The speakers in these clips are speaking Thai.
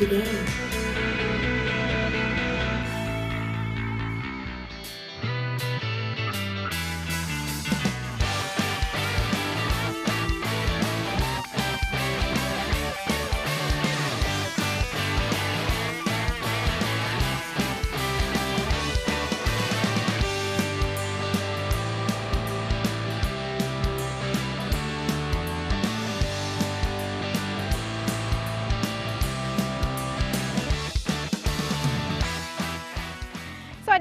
today.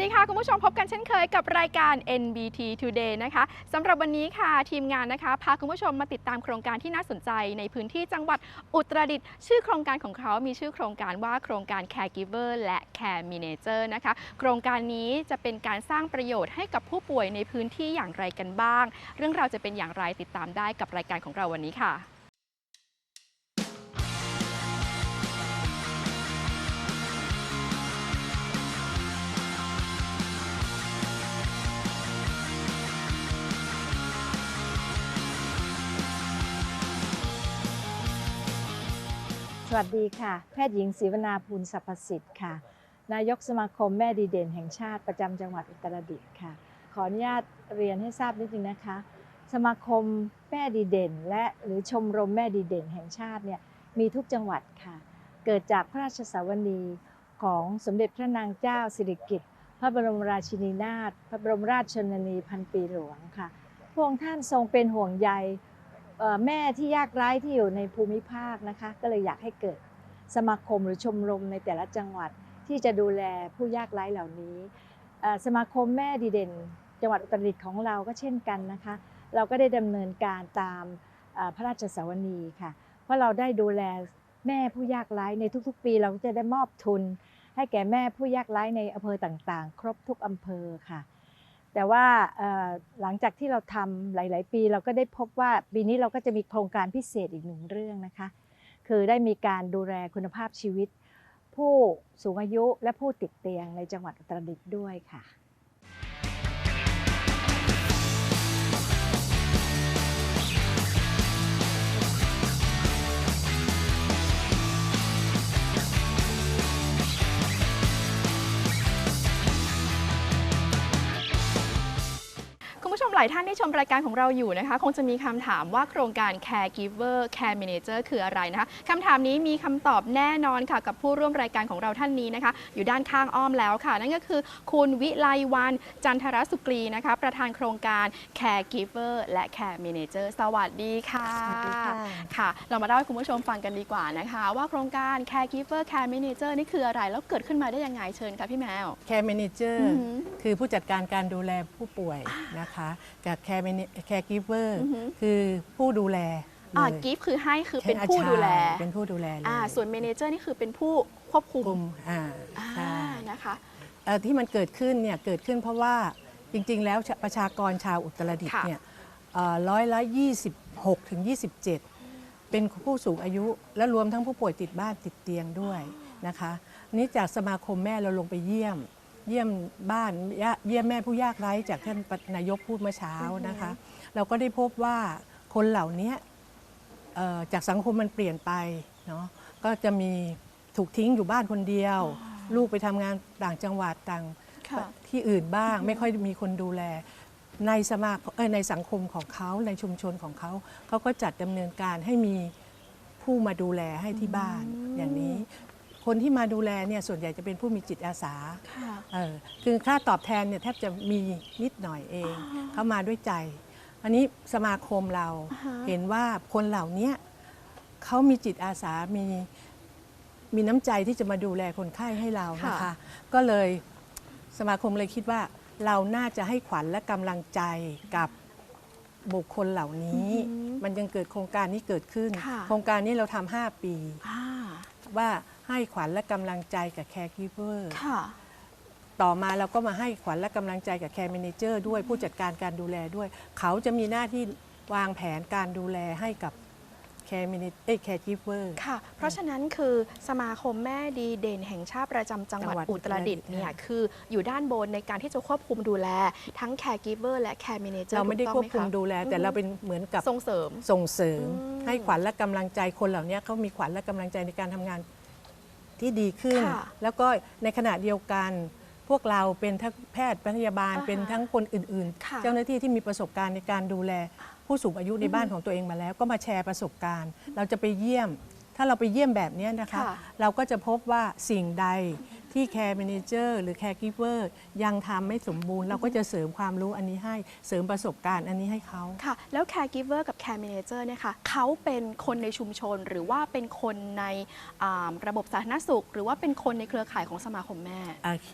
ดีค่ะ คุณผู้ชมพบกันเช่นเคยกับรายการ NBT Today นะคะสำหรับวันนี้ค่ะทีมงานนะคะ พาคุณผู้ชมมาติดตามโครงการที่น่าสนใจในพื้นที่จังหวัดอุตรดิตถ์ชื่อโครงการของเขามีชื่อโครงการว่าโครงการ Caregiver และ Care Manager นะคะ โครงการนี้จะเป็นการสร้างประโยชน์ให้กับผู้ป่วยในพื้นที่อย่างไรกันบ้าง เรื่องราวจะเป็นอย่างไรติดตามได้กับรายการของเราวันนี้ค่ะ สวัสดีค่ะ แพทย์หญิงศรีวนาภูลสรรพสิทธิ์ค่ะ นายกสมาคมแม่ดีเด่นแห่งชาติประจำจังหวัดอุตรดิตถ์ค่ะ ขออนุญาตเรียนให้ทราบนิดนึงนะคะ สมาคมแม่ดีเด่น และหรือชมรมแม่ดีเด่นแห่งชาติเนี่ยมีทุกจังหวัดค่ะ เกิดจากพระราชสาวนีของสมเด็จพระนางเจ้าสิริกิติ์พระบรมราชินีนาถพระบรมราชชนนีพันปีหลวงค่ะ พระองค์ท่านทรงเป็นห่วงใยเแม่ที่ยากไร้ที่อยู่ในภูมิภาคนะคะ ก็เลยอยากให้เกิดสมาคมหรือชมรมในแต่ละจังหวัดที่จะดูแลผู้ยากไร้เหล่านี้ สมาคมแม่ดีเด่น จังหวัดอุตรดิตถ์ของเราก็เช่นกันนะคะ เราก็ได้ดำเนินการตามพระราชสวนีค่ะ เพราะเราได้ดูแลแม่ผู้ยากไร้ในทุกๆ ปี เราก็จะได้มอบทุน ให้แก่แม่ผู้ยากไร้ในอำเภอต่างๆ ครบทุกอำเภอค่ะ แต่ว่าหลังจากที่เราทำหลาย ๆ ปีเราก็ได้พบว่าปีนี้เราก็จะมีโครงการพิเศษอีกหนึ่งเรื่องนะคะ คือได้มีการดูแลคุณภาพชีวิต ผู้สูงอายุและผู้ติดเตียงในจังหวัดอุตรดิตถ์ด้วยค่ะ ผู้ชมหลายท่านที่ชมรายการของเราอยู่นะคะ คงจะมีคำถามว่าโครงการ Caregiver Care Manager คืออะไรนะคะคำถามนี้มีคำตอบแน่นอนค่ะกับผู้ร่วมรายการของเราท่านนี้นะคะ อยู่ด้านข้างอ้อมแล้วค่ะ นั่นก็คือคุณวิไลวันจันทรสุกรีนะคะ ประธานโครงการ Caregiver และ Care Manager สวัสดีค่ะ สวัสดีค่ะ ค่ะ เรามาเล่าให้คุณผู้ชมฟังกันดีกว่านะคะ ว่าโครงการ Caregiver Care Manager นี่คืออะไรแล้วเกิดขึ้นมาได้ยังไงเชิญค่ะพี่แมวแคร์ a ม a เจออืร์อหือ คือผู้จัดการการดูแลผู้ป่วยนะคะกับแคร์แคร์กิฟเวอร์อือหือคือผู้ดูแลอ่าเลยกิฟคือให้คือเป็นใช่ผู้ดูแลเป็นผู้ดูแลเลยอ่าส่วนเมเนเจอร์นี่คือเป็นผู้ควบคุมกลุ่มอ่าอ่าใช่นะคะเอ่อที่มันเกิดขึ้นเนี่ยเกิดขึ้นเพราะว่าจริง ๆ แล้วประชากรชาวอุตรดิตถ์ค่ะเนี่ยเอ่อร้อยละ26ถึง27 เป็นผู้สูงอายุและรวมทั้งผู้ป่วยติดบ้านติดเตียงด้วยนะคะอันนี้จากสมาคมแม่เราลงไปเยี่ยม เยี่ยมบ้านเยี่ยมแม่ผู้ยากไร้จากท่านนายกพูดเมื่อเช้านะคะ เราก็ได้พบว่าคนเหล่านี้เอ่อจากสังคมมันเปลี่ยนไปเนาะก็จะมีถูกทิ้งอยู่บ้านคนเดียว ลูกไปทำงานต่างจังหวัดต่างค่ะที่อื่นบ้างไม่ค่อยมีคนดูแลในสมาเอ่อในสังคมของเขาในชุมชนของเขาเขาก็จัดดำเนินการให้มีผู้มาดูแลให้ที่บ้านอืมอย่างนี้ คนที่มาดูแลเนี่ยส่วนใหญ่จะเป็นผู้มีจิตอาสาค่ะเออคือค่าตอบแทนเนี่ยแทบจะมีนิดหน่อยเองอ่าเขามาด้วยใจ อันนี้สมาคมเราอ่าฮะเห็นว่าคนเหล่านี้เขามีจิตอาสามีมีน้ำใจที่จะมาดูแลคนไข้ให้เรานะคะ ก็เลยสมาคมเลยคิดว่าเราน่าจะให้ขวัญและกำลังใจกับบุคคลเหล่านี้อือหือมันยังเกิดโครงการนี้เกิดขึ้นค่ะโครงการนี้เราทำห้าปีอ่าว่า ให้ขวัญและกำลังใจกับแคร์ g ิเ e อร์ค่ะ ต่อมาเราก็มาให้ขวัญและกำลังใจกับแคร์ a ม a เจอร์ด้วยผู้จัดการการดูแลด้วย เขาจะมีหน้าที่วางแผนการดูแลให้กับแคร์ a ม a เอ้แคร์กิเวอร์ค่ะ เพราะฉะนั้นคือสมาคมแม่ดีเด่นแห่งชาติประจำจังหวัดจังหวัดอุตรดิตถ์อุตรดิตถ์เนี่ยค่ะคืออยู่ด้านบนในการที่จะควบคุมดูแล ทั้ง caregiver และ care manager เราไม่ได้ถูกควต้บองหคุมคะดูแล แต่เราเป็นเหมือนกับส่งเสริมส่งเสริมอืมให้ขวัญและกำลังใจคนเหล่านี้เขามีขวัญและกำลังใจในการทำงาน ที่ดีขึ้น ค่ะแล้วก็ในขณะเดียวกัน พวกเราเป็นทั้งแพทย์พยาบาลอ่าฮะเป็นทั้งคนอื่นค่ะ ๆ เจ้าหน้าที่ที่มีประสบการณ์ในการดูแล ผู้สูงอายุในบ้านของตัวเองมาแล้ว ก็มาแชร์ประสบการณ์ เราจะไปเยี่ยม ถ้าเราไปเยี่ยมแบบเนี้ยนะคะ ค่ะ เราก็จะพบว่าสิ่งใด ที่ Care Manager หรือ Caregiver ยังทำไม่สมบูรณ์ เราก็จะเสริมความรู้อันนี้ให้เสริมประสบการณ์อันนี้ให้เขา ค่ะ แล้ว caregiver กับ care manager เนี่ยค่ะเขาเป็นคนในชุมชนหรือว่าเป็นคนในอ่าระบบสาธารณสุข หรือว่าเป็นคนในเครือข่ายของสมาคมแม่ โอเค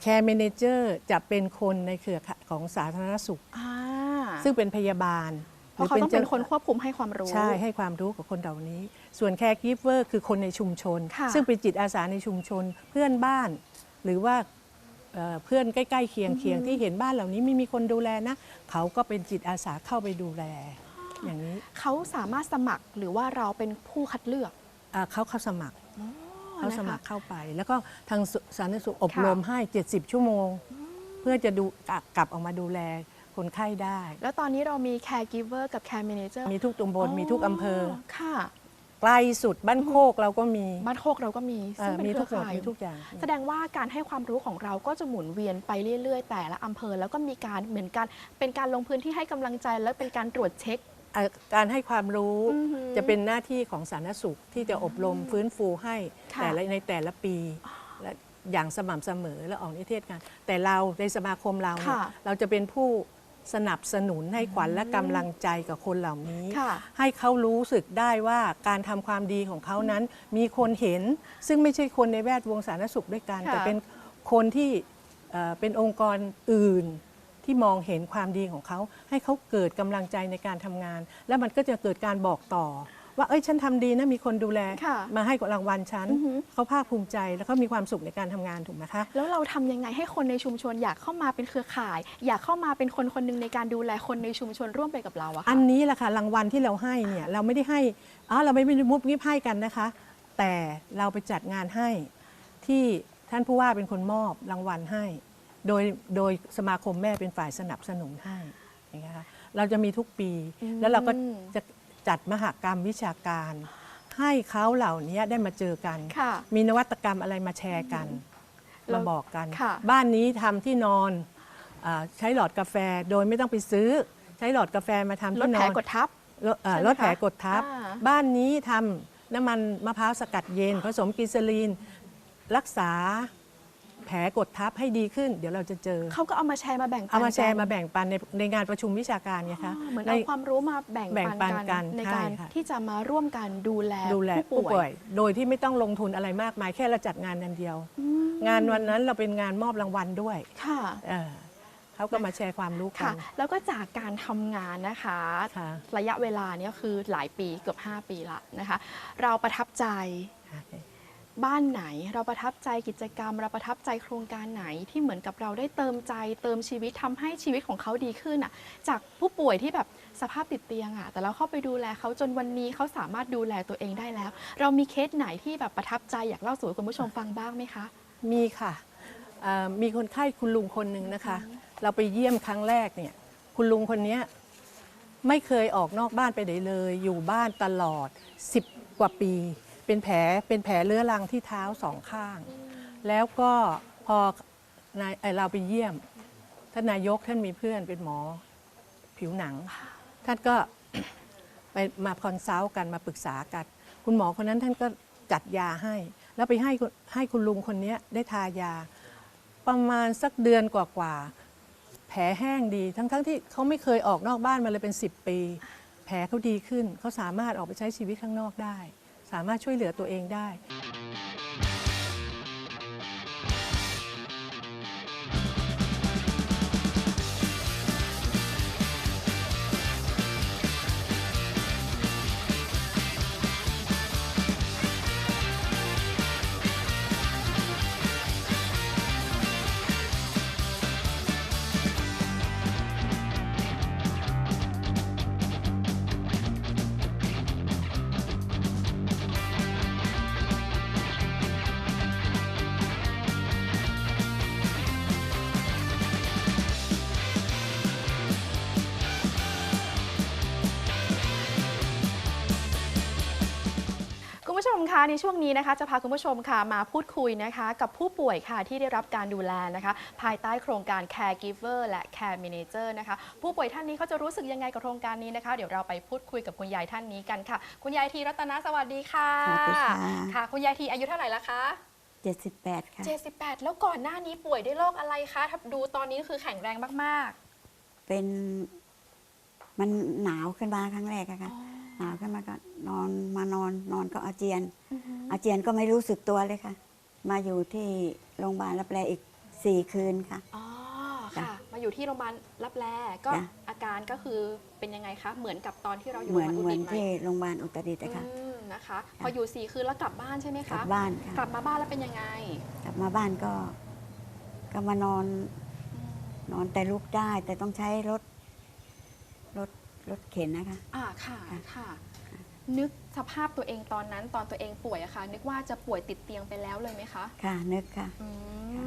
แคร์ m ม n เจอร์จะเป็นคนในเครือข่ายของสาธารณสุข อ่าซึ่งเป็นพยาบาลเพราะเขาต้องเป็นจ้คนควบคุมให้ความรู้ ใช่ให้ความรู้กับคนเหล่านี้ ส่วนแคร์กิฟเวอร์คือคนในชุมชนค่ะซึ่งเป็นจิตอาสาในชุมชนเพื่อนบ้าน หรือว่าเอ่อเพื่อนใกล้ๆเคียงเคียงที่เห็นบ้านเหล่านี้ไม่มีคนดูแลนะ เขาก็เป็นจิตอาสาเข้าไปดูแล อย่างนี้เขาสามารถสมัครหรือว่าเราเป็นผู้คัดเลือกอ่าเขาเข้าสมัครเขานะคะสมัครเข้าไป แล้วก็ทางสุสาธารณสุขอบค่ะรมให้ 70 ชั่วโมง เพื่อจะดูกลับกลับออกมาดูแลคนไข้ได้ แล้วตอนนี้เรามี caregiver กับ care manager มีทุกตำบลมีทุกอำเภอค่ะ ไกลสุดบ้านโคกเราก็มีบ้านโคกเราก็มีเอ่ซึ่งอเป็นมีเคทุรืกอหมดข่ายมีทุกอย่าง แสดงว่าการให้ความรู้ของเราก็จะหมุนเวียนไปเรื่อยๆ แต่ละอำเภอแล้วก็มีการเหมือนกันเป็นการลงพื้นที่ให้กำลังใจและเป็นการตรวจเช็ค เอ่อการให้ความรู้อือหือจะเป็นหน้าที่ของสาธารณสุขที่จะอบรมฟื้นฟูให้ค่ะแต่ละในแต่ละปีและอย่างสม่ำเสมอและออกนิเทศกันแต่เราในสมาคมเราเนี่ยค่ะเราจะเป็นผู้ สนับสนุนให้ขวัญและกำลังใจกับคนเหล่านี้ค่ะให้เขารู้สึกได้ว่าการทำความดีของเขานั้น มีคนเห็น ซึ่งไม่ใช่คนในแวดวงสาธารณสุขด้วยกันค่ะแต่เป็นคนที่เอ่อเป็นองค์กรอื่นที่มองเห็นความดีของเขา ให้เขาเกิดกำลังใจในการทำงาน แล้วมันก็จะเกิดการบอกต่อ ว่าเอ้ยฉันทำดีนะมีคนดูแลค่ะมาให้รางวัลฉันอือหือเขาภาคภูมิใจแล้วเขามีความสุขในการทำงานถูกไหมคะแล้วเราทำยังไงให้คนในชุมชนอยากเข้ามาเป็นเครือข่าย อยากเข้ามาเป็นคนคนหนึ่งในการดูแลคนในชุมชนร่วมไปกับเราอะอัค่ะนนี้แหละค่ะรางวัลที่เราให้เนี่ยเราไม่ได้ให้อ๋อเราไม่ได้มุบงิบให้กันนะคะ แต่เราไปจัดงานให้ที่ท่านผู้ว่าเป็นคนมอบรางวัลให้ โดยโดยสมาคมแม่เป็นฝ่ายสนับสนุนให้อย่างเงี้ยค่ะเราจะมีทุกปีอืมแล้วเราก็จะ จัดมหกรรมวิชาการ ให้เขาเหล่านี้ได้มาเจอกัน ค่ะ มีนวัตกรรมอะไรมาแชร์กันเรามาบอกกัน ค่ะ บ้านนี้ทำที่นอนอาใช้หลอดกาแฟโดยไม่ต้องไปซื้อ ใช้หลอดกาแฟมาทำลดที่นแผลอนกดทับ ลดเอ่อใช่ไหมลดแผลคะกดทับ อ่า บ้านนี้ทำน้ำมันมะพร้าวสกัดเย็น ผสมกินซาลีน รักษา แผลกดทับให้ดีขึ้น เดี๋ยวเราจะเจอ เขาก็เอามาแชร์มาแบ่งปันเอามาแชร์กันมาแบ่งปันในในงานประชุมวิชาการไงอ๋คะอเหมือนในเอาความรู้มาแบ่งแบ่งปัปันนกักันนในการใช่ค่ะที่จะมาร่วมกันดูแลดูแลผู้ผู้ป่ป่ววยยโดยที่ไม่ต้องลงทุนอะไรมากมายแค่เราจัดงานนันเดียวอืมงานวันนั้นเราเป็นงานมอบรางวัลด้วยค่ะเออเขาก็มาแชร์ความรู้กัค่ะนแล้วก็จากการทำงานนะคะค่ะระยะเวลาเนี้คือหลายปีเกือบ 5 ปีละนะคะ เราประทับใจ บ้านไหน เราประทับใจกิจกรรม เราประทับใจโครงการไหนที่เหมือนกับเราได้เติมใจ เติมชีวิตทำให้ชีวิตของเขาดีขึ้นอะ จากผู้ป่วยที่แบบสภาพติดเตียงอะ แต่เราเข้าไปดูแลเขาจนวันนี้เขาสามารถดูแลตัวเองได้แล้ว เรามีเคสไหนที่แบบประทับใจอยากเล่าสู่คุณผู้ชมฟังบ้างไหมคะ มีค่ะเอ่อมีคนไข้คุณลุงคนหนึ่งนะคะ เราไปเยี่ยมครั้งแรกเนี่ย คุณลุงคนเนี้ยไม่เคยออกนอกบ้านไปไหนเลย อยู่บ้านตลอด 10 กว่าปี เป็นแผลเป็นแผลเรื้อรังที่เท้าสองข้าง แล้วก็พอนายเอ่อเราไปเยี่ยมท่านนายกท่านมีเพื่อนเป็นหมอผิวหนัง ท่านก็ ไปมาคอนซัลท์กันมาปรึกษากัน คุณหมอคนนั้นท่านก็จัดยาให้ แล้วไปให้คุณให้คุณลุงคนเนี้ยได้ทายา ประมาณสักเดือนกว่าๆแผลแห้งดี ทั้งๆที่เขาไม่เคยออกนอกบ้านมาเลยเป็น 10 ปี แผลเขาดีขึ้นเขาสามารถออกไปใช้ชีวิตข้างนอกได้ สามารถช่วยเหลือตัวเองได้ คะในช่วงนี้นะคะจะพาคุณผู้ชมค่ะมาพูดคุยนะคะ กับผู้ป่วยค่ะที่ได้รับการดูแลนะคะ ภายใต้โครงการ Caregiver และ Care Manager นะคะ ผู้ป่วยท่านนี้เขาจะรู้สึกยังไงกับโครงการนี้นะคะ เดี๋ยวเราไปพูดคุยกับคุณยายท่านนี้กันค่ะ คุณยายทีรัตนาสวัสดีค่ะสวัสดีค่ะ ค่ะ คุณยายทีอายุเท่าไหร่ละคะ 78 ค่ะ 78 แล้วก่อนหน้านี้ป่วยด้วยโรคอะไรคะถ้าดูตอนนี้คือแข็งแรงมากเป็นมันหนาวขึ้นมาครั้งแรกอะๆค่ะ หนาวขึ้นมาก็นอนมานอนนอนก็อาเจียนอือหืออาเจียนก็ไม่รู้สึกตัวเลยค่ะ มาอยู่ที่โรงพยาบาลรับแลอีกสี่คืนค่ะ อ๋อจ้ะค่ะ มาอยู่ที่โรงพยาบาลรับแลก็จ้ะ อาการก็คือเป็นยังไงคะ เหมือนกับตอนที่เราอยู่เหโรมืงอนพยาบาลเหอุตรดิตถ์ไหมมือนที่โรงพยาบาลอุตรดิตถ์อะค่ะ อืมนะคะ พออยู่สี่คืนแล้วกลับบ้านใช่ไหมกลัคะ บบ้านค่ะ กลับมาบ้านแล้วเป็นยังไงกลับมาบ้านก็ก็มานอน นอนแต่ลุกได้ แต่ต้องใช้รถรถ รถเข็นนะคะ อ่าค่ะค่ะค่ะ นึกสภาพตัวเองตอนนั้นตอนตัวเองป่วยอะค่ะ นึกว่าจะป่วยติดเตียงไปแล้วเลยไหมคะ ค่ะ นึกค่ะ อื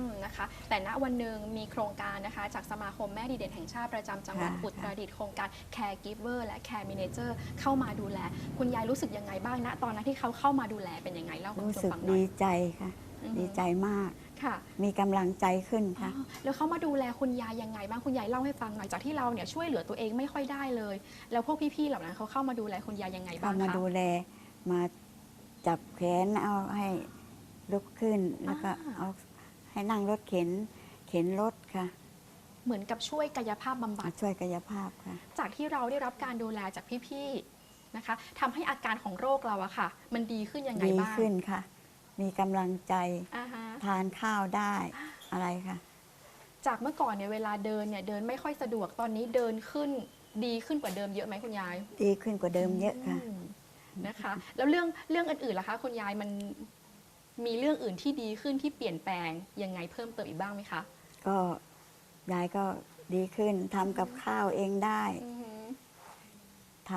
มนะคะ แต่ณวันหนึ่งมีโครงการนะคะ จากสมาคมแม่ดีเด่นแห่งชาติประจำจังหวัดค่ะ อุตรดิตถ์โครงการ Caregiver และ Care Manager เข้ามาดูแล คุณยายรู้สึกยังไงบ้างนะตอนนั้นที่เขาเข้ามาดูแลเป็นยังไงเล่าให้คุณรู้ผู้ชสึมกฟังหน่อดียใจค่ะ อือหือดีใจมาก ค่ะ มีกำลังใจขึ้นค่ะ อ๋อแล้วเขามาดูแลคุณยายยังไงบ้างคุณยายเล่าให้ฟังหน่อยจากที่เราเนี่ยช่วยเหลือตัวเองไม่ค่อยได้เลย แล้วพวกพี่ๆเหล่านั้นเขาเข้ามาดูแลคุณยายยังไงบ้าเข้างมาคะดูแลมาจับแขนเอาให้ลุกขึ้นแล้วก็อ่า เอาให้นั่งรถเข็น เข็นรถค่ะเหมือนกับช่วยกายภาพบำบัมาดช่วยกายภาพค่ะ จากที่เราได้รับการดูแลจากพี่ๆนะคะทำให้อาการของโรคเราอะค่ะ มันดีขึ้นยังไงดีบ้างขึ้นค่ะ มีกำลังใจ อ่าฮะ ทานข้าวได้อะไรค่ะ จากเมื่อก่อนเนี่ยเวลาเดินเนี่ยเดินไม่ค่อยสะดวกตอนนี้เดินขึ้นดีขึ้นกว่าเดิมเยอะไหมคุณยาย ดีขึ้นกว่าเดิมเยอะค่ะมนะคะ แล้วเรื่องเรื่องอื่นๆล่ะคะ คุณยายมันมีเรื่องอื่นที่ดีขึ้นที่เปลี่ยนแปลงยังไงเพิ่มเติมอีกบ้างไหมคะก็ยายก็ดีขึ้นทำกับข้าวเองได้อือหือท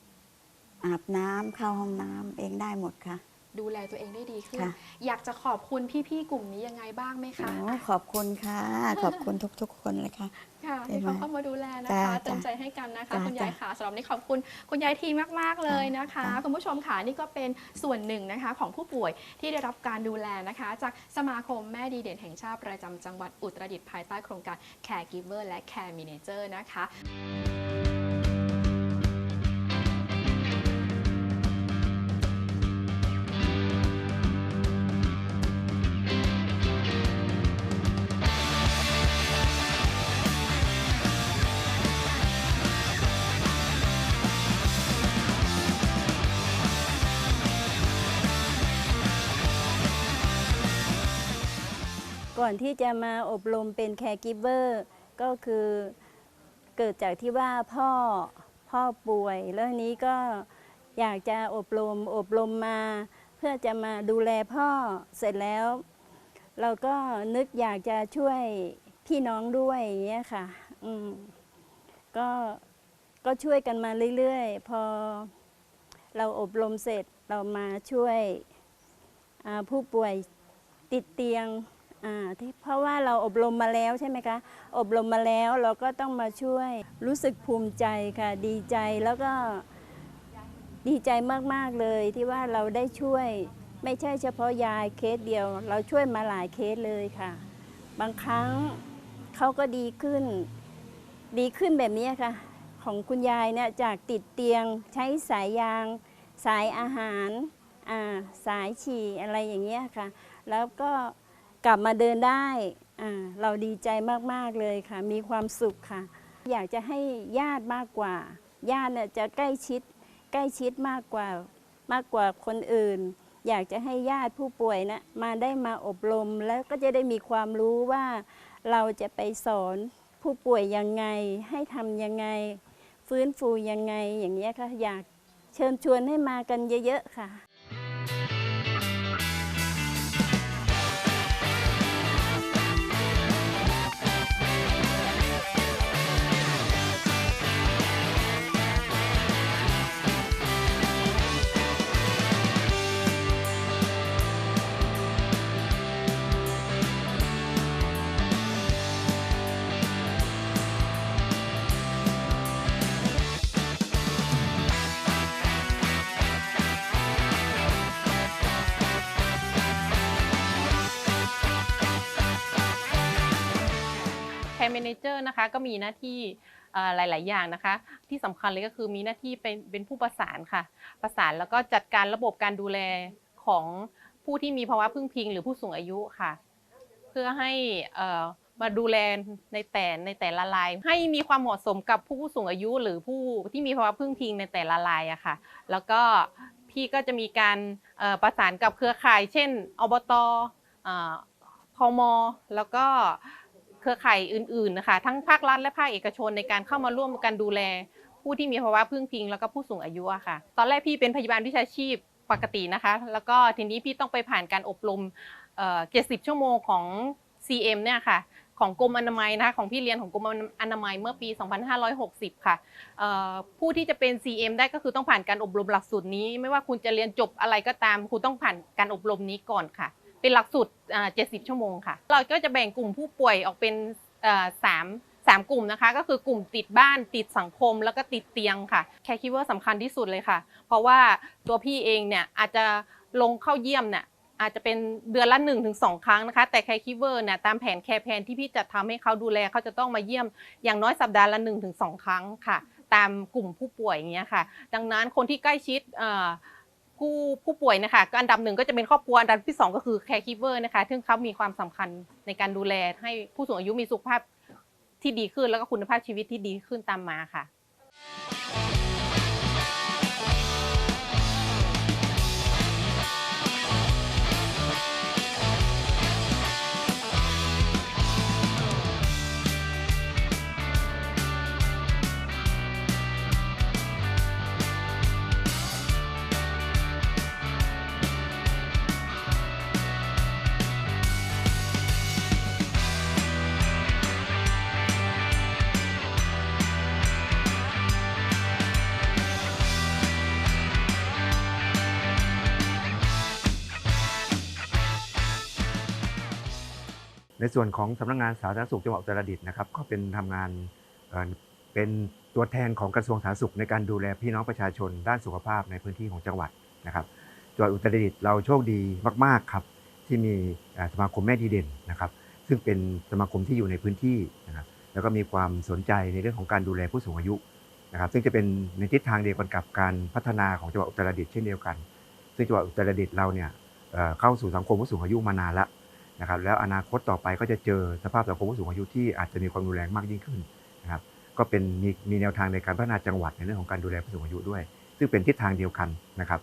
ำอาบน้ำเข้าห้องน้ำเองได้หมดค่ะ ดูแลตัวเองได้ดีขึ้น ค่ะ อยากจะขอบคุณพี่ๆกลุ่มนี้ยังไงบ้างไหมคะโอ้ขอบคุณค่ะ ขอบคุณทุกๆ คนเลยค่ะ ค่ะได้ที่เขาไหมเข้ามาดูแลนะจ้าคะจ้าเต็มใจให้กันนะคะจ้าคุณยายจ้าค่ะสำหรับนี้ขอบคุณคุณยายทีมาก ๆ เลยนะคะ จ้าคุณผู้ชมค่ะนี่ก็เป็นส่วนหนึ่งนะคะ ของผู้ป่วยที่ได้รับการดูแลนะคะ จากสมาคมแม่ดีเด่นแห่งชาติประจำจังหวัดอุตรดิตถ์ภายใต้โครงการ Caregiver และ Care Manager นะคะ ก่อนที่จะมาอบรมเป็นแคร์กิเวอร์ก็คือเกิดจากที่ว่าพ่อพ่อป่วย แล้วนี้ก็อยากจะอบรมอบรมมา เพื่อจะมาดูแลพ่อเสร็จแล้ว เราก็นึกอยากจะช่วยพี่น้องด้วยอย่างเงี้ยค่ะอืมก็ก็ช่วยกันมาเรื่อยๆ พอเราอบรมเสร็จเรามาช่วยผู้ป่วยติดเตียง อ่าที่เพราะว่าเราอบรมมาแล้วใช่ไหมคะ อบรมมาแล้วเราก็ต้องมาช่วย รู้สึกภูมิใจค่ะ ดีใจแล้วก็ดีใจมาก ๆ เลยที่ว่าเราได้ช่วย ไม่ใช่เฉพาะยายเคสเดียว เราช่วยมาหลายเคสเลยค่ะ บางครั้งเขาก็ดีขึ้น ดีขึ้นแบบนี้ค่ะ ของคุณยายเนี่ยจากติดเตียงใช้สายยาง สายอาหาร สายฉี่อะไรอย่างเงี้ยค่ะ แล้วก็ กลับมาเดินได้เราดีใจมาก ๆ เลยค่ะ มีความสุขค่ะ อยากจะให้ญาติมากกว่า ญาติเนี่ยจะใกล้ชิด ใกล้ชิดมากกว่ามากกว่าคนอื่น อยากจะให้ญาติผู้ป่วยนะมาได้มาอบรม แล้วก็จะได้มีความรู้ว่าเราจะไปสอนผู้ป่วยยังไง ให้ทำยังไง ฟื้นฟูยังไงอย่างเงี้ค่ะ อยากเชิญชวนให้มากันเยอะ ๆ ค่ะ เนเจอร์นะคะก็มีหน้าที่หลาย ๆ อย่างนะคะ ที่สำคัญเลยก็คือมีหน้าที่เป็นเป็นผู้ประสานค่ะ ประสานแล้วก็จัดการระบบการดูแลของผู้ที่มีภาวะพึ่งพิง หรือผู้สูงอายุค่ะ เพื่อให้มาดูแลในแต่ในแต่ละราย ให้มีความเหมาะสมกับผู้สูงอายุ หรือผู้ที่มีภาวะพึ่งพิงในแต่ละรายอะค่ะ แล้วก็พี่ก็จะมีการประสานกับเครือข่าย เช่นอบตอ่อพมแล้วก็ เครือข่ายอื่นๆนะคะทั้งภาครัฐและภาคเอกชนในการเข้ามาร่วมกันดูแล ผู้ที่มีภาวะพึ่งพิงแล้วก็ผู้สูงอายุอะค่ะ ตอนแรกพี่เป็นพยาบาลวิชาชีพปกตินะคะ แล้วก็ทีนี้พี่ต้องไปผ่านการอบรมเอ่อ70ชั่วโมงของ CM เนี่ยค่ะของกรมอนามัยนะคะของพี่เรียนของกรมอนามัยเมื่อปี 2560 ค่ะผู้ที่จะเป็น CM ได้ก็คือต้องผ่านการอบรมหลักสูตรนี้ ไม่ว่าคุณจะเรียนจบอะไรก็ตาม คุณต้องผ่านการอบรมนี้ก่อนค่ะ เป็นหลักสูตร70ชั่วโมงค่ะ เราก็จะแบ่งกลุ่มผู้ป่วยออกเป็นเอ่อสามสามกลุ่มนะคะ ก็คือกลุ่มติดบ้านติดสังคมแล้วก็ติดเตียงค่ะแคร์คิดว่าสำคัญที่สุดเลยค่ะ เพราะว่าตัวพี่เองเนี่ยอาจจะลงเข้าเยี่ยมเนี่ยอาจจะเป็นเดือนละ1นถึงสครั้งนะคะ แต่แคร์คิเวอร์เนี่ยตามแผนแคร์แพนที่พี่จัดทำให้เขาดูแลเขาจะต้องมาเยี่ยมอย่างน้อยสัปดาห์ละ1นถึงสครั้งค่ะ ตามกลุ่มผู้ป่วยอย่างเงี้ยค่ะ ดังนั้นคนที่ใกล้ชิด ผู้ผู้ป่วยนะคะก็อันดับหนึ่งก็จะเป็นครอบครัวอันดับที่สองก็คือแคร์คิเวอร์นะคะซึ่งเขามีความสำคัญในการดูแลให้ผู้สูงอายุมีสุขภาพที่ดีขึ้นแล้วก็คุณภาพชีวิตที่ดีขึ้นตามมาค่ะ ในส่วนของสำนักงานสาธารณสุขจังหวัดอุตรดิตถ์นะครับ ก็เป็นทำงานเเป็นตัวแทนของกระทรวงสาธารณสุขในการดูแลพี่น้องประชาชนด้านสุขภาพในพื้นที่ของจังหวัดนะครับจังหวัดอุตรดิตถ์เราโชคดีมาก ๆครับ ที่มีสมาคมแม่ดีเด่นนะครับ ซึ่งเป็นสมาคมที่อยู่ในพื้นที่นะครับแล้วก็มีความสนใจในเรื่องของการดูแลผู้สูงอายุนะครับ ซึ่งจะเป็นในทิศทางเดียวกันกับการพัฒนาของจังหวัดอุตรดิตถ์เช่นเดียวกัน ซึ่งจังหวัดอุตรดิตถ์เราเนี่ยเอ่อเข้าสู่สังคมผู้สูงอายุมานานแล้ว นะครับแล้วอนาคตต่อไปก็จะเจอสภาพสังคมผู้สูงอายุที่อาจจะมีความรุนแรงมากยิ่งขึ้นนะครับก็เป็นมีมีแนวทางในการพัฒนาจังหวัดในเรื่องของการดูแลผู้สูงอายุด้วย ซึ่งเป็นทิศทางเดียวกันนะครับ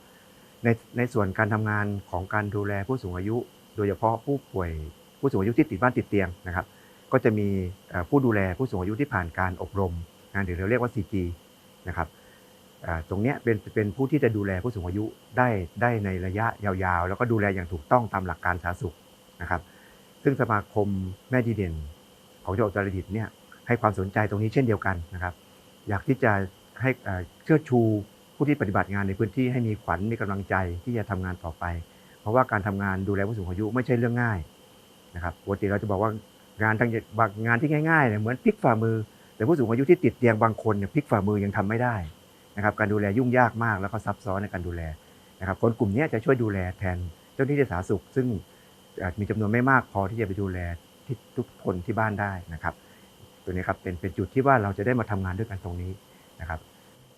ในในส่วนการทำงานของการดูแลผู้สูงอายุ โดยเฉพาะผู้ป่วยผู้สูงอายุที่ติดบ้านติดเตียงนะครับ ก็จะมีผู้ดูแลผู้สูงอายุที่ผ่านการอบรมงานหรือเราเรียกว่า CG นะครับตรงนี้เป็นเป็นผู้ที่จะดูแลผู้สูงอายุได้ได้ในระยะยาวๆ แล้วก็ดูแลอย่างถูกต้องตามหลักการสาธารณสุข นะครับซึ่งสมาคมแม่ดีเด่นของจังหวัดอุตรดิตถ์เนี่ยให้ความสนใจตรงนี้เช่นเดียวกันนะครับ อยากที่จะให้เอ่อชิดชูผู้ที่ปฏิบัติงานในพื้นที่ให้มีขวัญมีกำลังใจที่จะทำงานต่อไป เพราะว่าการทำงานดูแลผู้สูงอายุไม่ใช่เรื่องง่ายนะครับปกติเราจะบอกว่างานทางบางงานที่ง่ายๆเนี่ยเหมือนพลิกฝ่ามือ แต่ผู้สูงอายุที่ติดเตียงบางคนเนี่ยพลิกฝ่ามือยังทำไม่ได้นะครับการดูแลยุ่งยากมากแล้วก็ซับซ้อนในการดูแลนะครับคนกลุ่มนี้จะช่วยดูแลแทนเจ้าหน้าที่สาธารณสุข ซึ่ง อาจมีจำนวนไม่มากพอที่จะไปดูแลที่ทุกคนที่บ้านได้นะครับ ตัวนี้ครับเป็นเป็นจุดที่ว่าเราจะได้มาทำงานด้วยกันตรงนี้นะครับ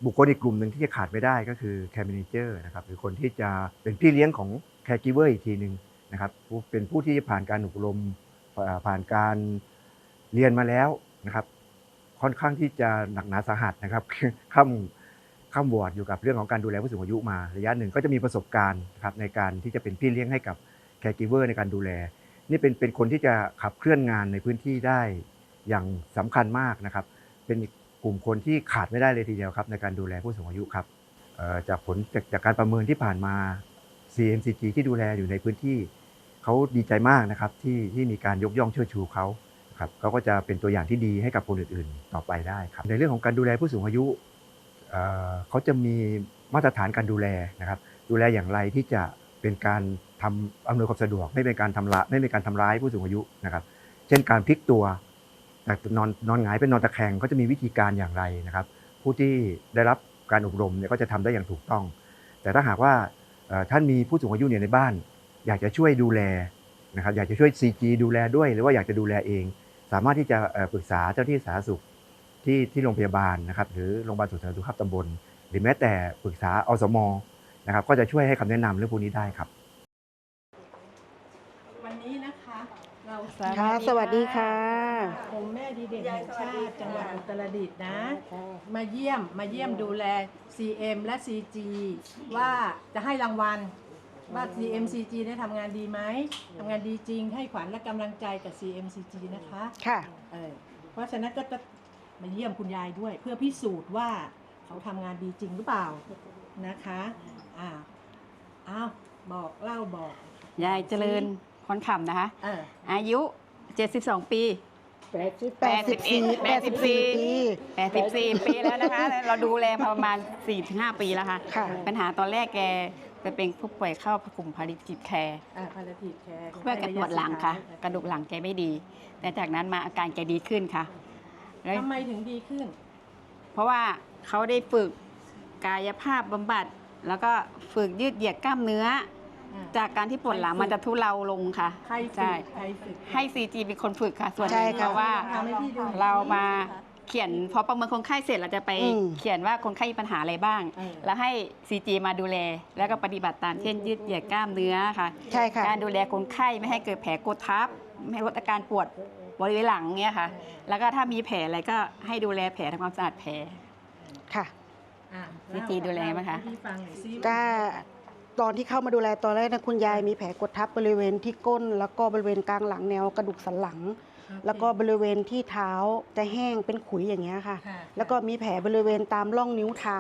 บุคคลอีกกลุ่มหนึ่งที่จะขาดไม่ได้ก็คือแคร์ a ม a เจอร์นะครับหรือคนที่จะเป็นพี่เลี้ยงของแคร์กิเวอร์อีกทีหนึ่งนะครับเป็นผู้ที่ผ่านการอบรมผ่านการเรียนมาแล้วนะครับ ค่อนข้างที่จะหนักหนาสาหัสนะครับข้ามข้ามวอร์ดอยู่กับเรื่องของการดูแลผู้สูงอายุมาระยะหนึ่งก็จะมีประสบการณ์นะครับในการที่จะเป็นพี่เลี้ยงให้กับ แคร์กิเวอร์ในการดูแล นี่เป็นเป็นคนที่จะขับเคลื่อนงานในพื้นที่ได้อย่างสำคัญมากนะครับ เป็นกลุ่มคนที่ขาดไม่ได้เลยทีเดียวครับ ในการดูแลผู้สูงอายุครับจากผลจากจากการประเมินที่ผ่านมา CMCG ที่ดูแลอยู่ในพื้นที่เขาดีใจมากนะครับที่ที่มีการยกย่องเชิดชูเขาครับเขาก็จะเป็นตัวอย่างที่ดีให้กับคนอื่นๆ ต่อไปได้ครับในเรื่องของการดูแลผู้สูงอายุเขาจะมีมาตรฐานการดูแลนะครับ ดูแลอย่างไรที่จะ เป็นการทำอำนวยความสะดวกไม่เป็นการทำละไม่เป็นการทำร้ายผู้สูงอายุนะครับ เช่นการพลิกตัวจากนอนนอนหงายเป็นนอนตะแคงก็จะมีวิธีการอย่างไรนะครับ ผู้ที่ได้รับการอบรมเนี่ยก็จะทำได้อย่างถูกต้อง แต่ถ้าหากว่าท่านมีผู้สูงอายุเนี่ยในบ้าน อยากจะช่วยดูแลนะครับอยากจะช่วย CG ดูแลด้วย หรือว่าอยากจะดูแลเอง สามารถที่จะปรึกษาเจ้าที่สาธารณสุขที่ที่โรงพยาบาลนะครับหรือโรงพยาบาลส่งเสริมสุขภาพตำบล หรือแม้แต่ปรึกษาอสม นะครับ ก็จะช่วยให้คำแนะนำเรื่องพวกนี้ได้ครับ วันนี้นะคะเราค่ะสวัสดีค่ะ ผมแม่ดีเด่นแห่งชาติจังหวัดอุตรดิตถ์นะ มาเยี่ยมมาเยี่ยมดูแล CM และ CG ว่าจะให้รางวัลว่า CM CG ได้ทำงานดีไหมทำงานดีจริง ให้ขวัญและกำลังใจกับ CM CG นะคะค่ะเออเพราะฉะนั้นก็จะมาเยี่ยมคุณยายด้วย เพื่อพิสูจน์ว่าเขาทำงานดีจริงหรือเปล่านะคะ อ้าวอ้าวบอกเล่าบอก ยายเจริญพรขำนะคะ เออ อายุ 72 ปี84 84ปี84 ปีแล้วนะคะ เราดูแลมาประมาณ 4-5 ปีแล้วค่ะ ค่ะ ปัญหาตอนแรกแกไปเป็นผู้ป่วยเข้ากลุ่มพาริจิตแคร์ อ่าพาราทีแคร์เพื่อแกปวดหลังค่ะ กระดูกหลังแกไม่ดี แต่จากนั้นมาอาการแกดีขึ้นค่ะแล้วทำไมถึงดีขึ้น เพราะว่าเขาได้ฝึกกายภาพบำบัด แล้วก็ฝึกยืดเหยียดกล้ามเนื้อจากการที่ปวดหลังมันจะทุเลาลงค่ะใครฝึใช่กใครฝึกให้ CG เป็นคนฝึกค่ะ ส่วนหใช่นึ่งค่ะเพราะว่าทำให้พี่ดู เรามาเขียนพอประเมินคนไข้เสร็จเราจะไปอืม เขียนว่าคนไข้มีปัญหาอะไรบ้าง เออ แล้วให้ CG มาดูแล แล้วก็ปฏิบัติตามเช่น ยืดเหยียดกล้ามเนื้อค่ะ ใช่ค่ะการดูแลคนไข้ไม่ให้เกิดแผลกดทับ ไม่ให้ลดอาการปวดบริเวณหลังเงี้ยค่ะ แล้วก็ถ้ามีแผลอะไรก็ให้ดูแลแผลทำความสะอาดแผล ค่ะอะ วิธีดูแลไหมคะพี่ฟังหน่อยสิก็ตอนที่เข้ามาดูแลตอนแรกนะคุณยายมีแผลกดทับบริเวณที่ก้น แล้วก็บริเวณกลางหลังแนวกระดูกสันหลัง แล้วก็บริเวณที่เท้าจะแห้งเป็นขุยอย่างเงี้ยค่ะ ค่ะแล้วก็มีแผลบริเวณตามร่องนิ้วเท้า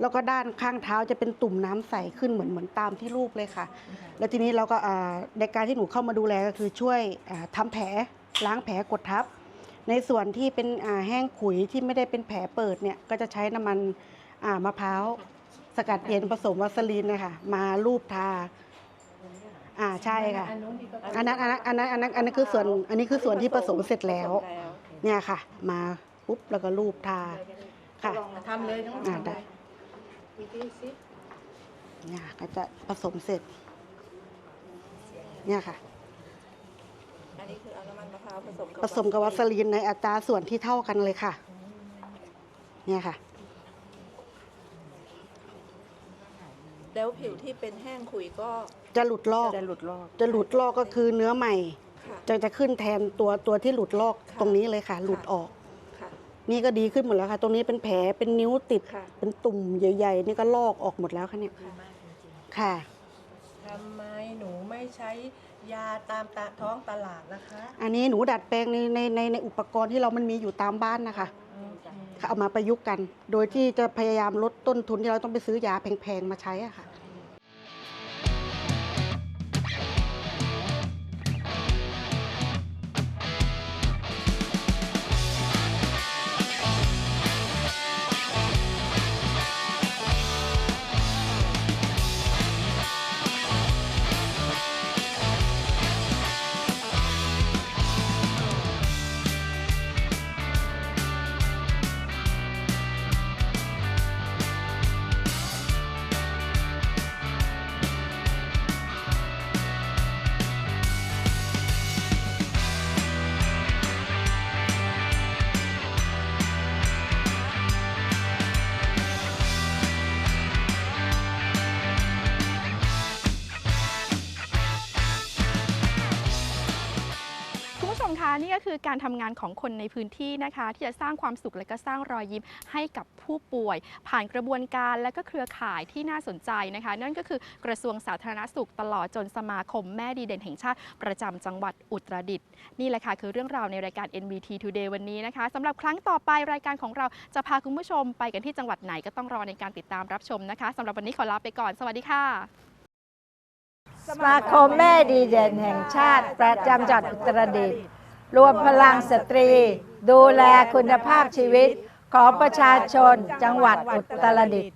แล้วก็ด้านข้างเท้าจะเป็นตุ่มน้ำใสขึ้นเหมือนเหมือนตามที่รูปเลยค่ะ แล้วทีนี้เราก็อ่าในการที่หนูเข้ามาดูแลก็คือช่วยอ่าทำแผลล้างแผลกดทับ ในส่วนที่เป็นอ่าแห้งขุยที่ไม่ได้เป็นแผลเปิดเนี่ยก็จะใช้น้ำมัน อ่ามะพร้าวสกัดเย็นผสมวัสลีนนะคะมาลูบทา อ่าใช่ค่ะอันนู้นดีก็อันนั้นอันนั้นอันนั้นอันนั้นอันนั้นคือส่วนอันนี้คือส่วนที่ผสมเสร็จแล้ว เนี่ยค่ะ มาปุ๊บแล้วก็ลูบทาค่ะทำเลยทั้งหมดอ่าได้เนี่ยก็จะผสมเสร็จ เนี่ยค่ะอันนี้คือเอาน้ำมันมะพร้าวผสมกับผสมกับวัสลีนในอัตราส่วนที่เท่ากันเลยค่ะ เนี่ยค่ะ แล้วผิวที่เป็นแห้งขุยก็จะหลุดลอก จะหลุดลอก จะหลุดลอกก็คือเนื้อใหม่ ค่ะ จะจะขึ้นแทนตัวตัวที่หลุดลอกค่ะตรงนี้เลยค่ะ หลุดออก ค่ะนี่ก็ดีขึ้นหมดแล้วค่ะ ตรงนี้เป็นแผลเป็นนิ้วติด ค่ะ เป็นตุ่มใหญ่ๆ นี่ก็ลอกออกหมดแล้วค่ะเนี่ยค่ะทำไมหนูไม่ใช้ยาตามตาท้องตลาดนะคะ อันนี้หนูดัดแปลงในในในในอุปกรณ์ที่เรามันมีอยู่ตามบ้านนะคะ เอามาประยุกต์กัน โดยที่จะพยายามลดต้นทุนที่เราต้องไปซื้อยาแพงๆมาใช้อะค่ะ นี่ก็คือการทำงานของคนในพื้นที่นะคะ ที่จะสร้างความสุขและก็สร้างรอยยิ้มให้กับผู้ป่วย ผ่านกระบวนการและก็เครือข่ายที่น่าสนใจนะคะ นั่นก็คือกระทรวงสาธารณสุขตลอดจนสมาคมแม่ดีเด่นแห่งชาติประจำจังหวัดอุตรดิตถ์นี่แหละค่ะคือเรื่องราวในรายการ NBT Today วันนี้นะคะสำหรับครั้งต่อไปรายการของเราจะพาคุณผู้ชมไปกันที่จังหวัดไหนก็ต้องรอในการติดตามรับชมนะคะสำหรับวันนี้ขอลาไปก่อน สวัสดีค่ะ สมาคมแม่ดีเด่นแห่งชาติประจำจังหวัดอุตรดิตถ์ รวมพลังสตรี ดูแลคุณภาพชีวิตของประชาชนจังหวัดอุตรดิตถ์